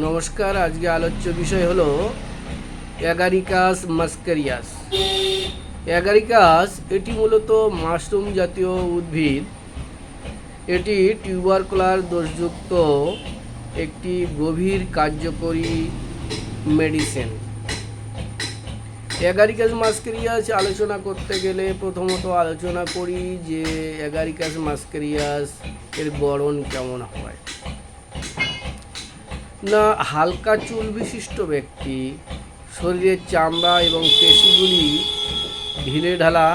নমস্কার, আজকে আলোচ্য বিষয় হলো অ্যাগারিকাস মাস্কারিয়াস। অ্যাগারিকাস এটি মূলত মাশরুম জাতীয় উদ্ভিদ। এটি টিউবারকুলার দোষযুক্ত একটি গভীর কার্যকরী মেডিসিন। অ্যাগারিকাস মাস্কেরিয়াস আলোচনা করতে গেলে প্রথমত আলোচনা করি যে অ্যাগারিকাস মাস্কেরিয়াস এর গড়ন কেমন হয়। না, হালকা চুল বিশিষ্ট ব্যক্তি, শরীরের চামড়া এবং পেশিগুলি ঢিলে ঢালা,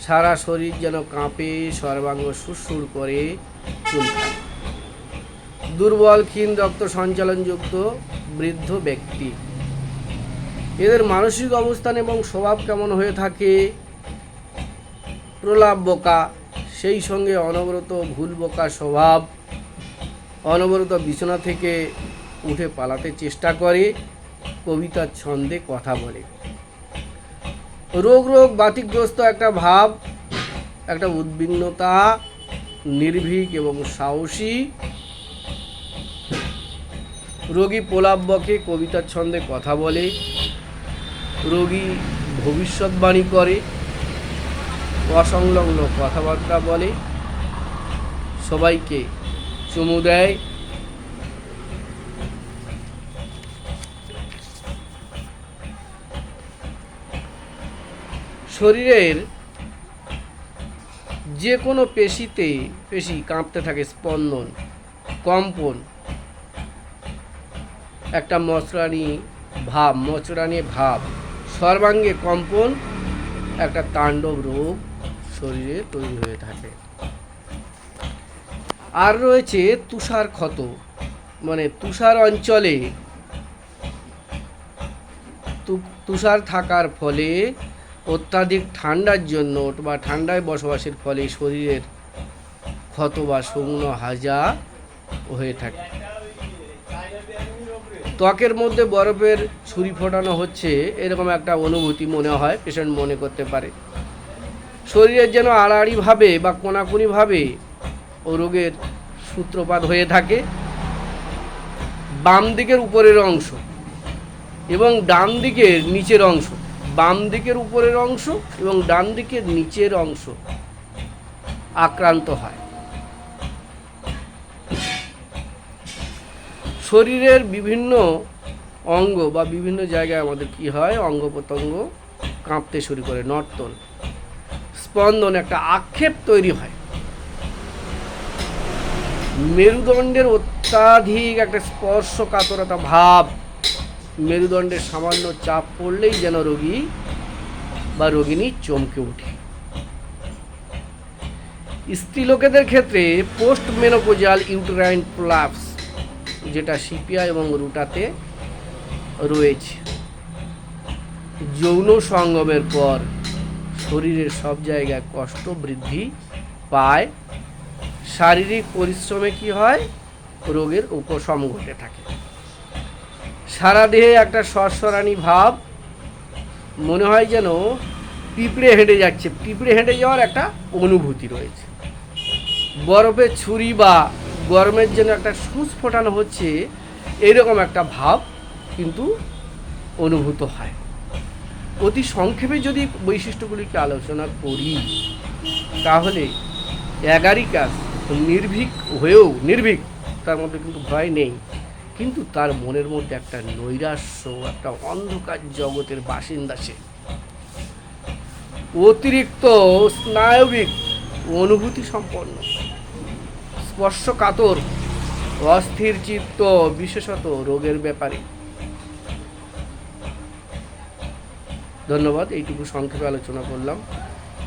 সারা শরীর যেন কাঁপে, সর্বাঙ্গ সুরসুর করে চুলকায় দুর্বল, ক্ষীণ, রক্ত সঞ্চালনযুক্ত, বৃদ্ধ ব্যক্তি। এদের মানসিক অবস্থান এবং স্বভাব কেমন হয়ে থাকে? প্রলাপ বোকা, সেই সঙ্গে অনবরত ভুল বোকা স্বভাব, অনবরত বিছানা থেকে উঠে পালাতে চেষ্টা করে কবিতার ছন্দে কথা বলে। রোগ রোগ বাতিগ্রস্ত একটা ভাব, একটা উদ্বিগ্নতা, নির্ভীক এবং সাহসী। রোগী প্রলাপ বকে কবিতার ছন্দে কথা বলে, রোগী ভবিষ্যৎবাণী করে, অসংলগ্ন কথাবার্তা বলে, সবাইকে চুমু দেয়। শরীরের যে কোনো পেশিতে, পেশি কাঁপতে থাকে, স্পন্দন, কম্পন, একটা মশরানি ভাব মচরানি ভাব, সর্বাঙ্গে কম্পন, একটা তাণ্ডব রোগ শরীরে তৈরি হয়ে থাকে। আর রয়েছে তুষার ক্ষত মানে তুষার অঞ্চলে তুষার থাকার ফলে অত্যাধিক ঠান্ডার জন্য বা ঠান্ডায় বসবাসের ফলে শরীরের ক্ষত বা শুকনো হাজা হয়ে থাকে। ত্বকের মধ্যে বরফের ছুরি ফোটানো হচ্ছে, এরকম একটা অনুভূতি মনে হয় পেশেন্ট মনে করতে পারে। শরীরের যেন আড়াআড়িভাবে বা কোনাকুনিভাবে ও রোগের সূত্রপাত হয়ে থাকে। বাম দিকের উপরের অংশ এবং ডান দিকের নিচের অংশ। বাম দিকের উপরের অংশ এবং ডান দিকের নিচের অংশ আক্রান্ত হয়। শরীরের বিভিন্ন অঙ্গ বা বিভিন্ন জায়গায় আমাদের কি হয়? অঙ্গ প্রত্যঙ্গ কাঁপতে শুরু করে, নর্তন। স্পন্দন একটা আক্ষেপ তৈরি হয়। মেরুদণ্ডের অত্যাধিক একটা স্পর্শকাতরতা ভাব মেরুদণ্ডের সামান্য চাপ পড়লেই যেন রোগী বা রোগিনী চমকে ওঠে। স্ত্রীলোকেদের ক্ষেত্রে পোস্ট মেনোপোজাল ইউটেরাইন প্লাপস, যেটা সিপিয়া এবং রুটাতে রয়েছে, যৌন সঙ্গমের পর শরীরের সব জায়গায় কষ্ট বৃদ্ধি পায়। শারীরিক পরিশ্রমে কি হয়? রোগের উপশম ঘটে থাকে। সারা দেহে একটা সরসরানি ভাব, মনে হয় যেন পিঁপড়ে হেঁটে যাচ্ছে। পিঁপড়ে হেঁটে যাওয়ার একটা অনুভূতি রয়েছে। বরফের ছুরি বা গরমের জন্য একটা সুচ ফোটানো হচ্ছে, এরকম একটা ভাব কিন্তু অনুভূত হয়। অতি সংক্ষেপে যদি বৈশিষ্ট্যগুলিকে আলোচনা করি, তাহলে অ্যাগারিকাস নির্ভীক হয়েও, নির্ভীক, তার মধ্যে কিন্তু ভয় নেই। কিন্তু তার মনের মধ্যে একটা নৈরাশ্য, একটা অন্ধকার জগতের বাসিন্দা সে। অতিরিক্ত স্নায়বিক অনুভূতি সম্পন্ন। স্পর্শকাতর, অস্থির চিত্ত বিশেষত রোগের ব্যাপারে। ধন্যবাদ, এইটুকু সংক্ষেপে আলোচনা করলাম।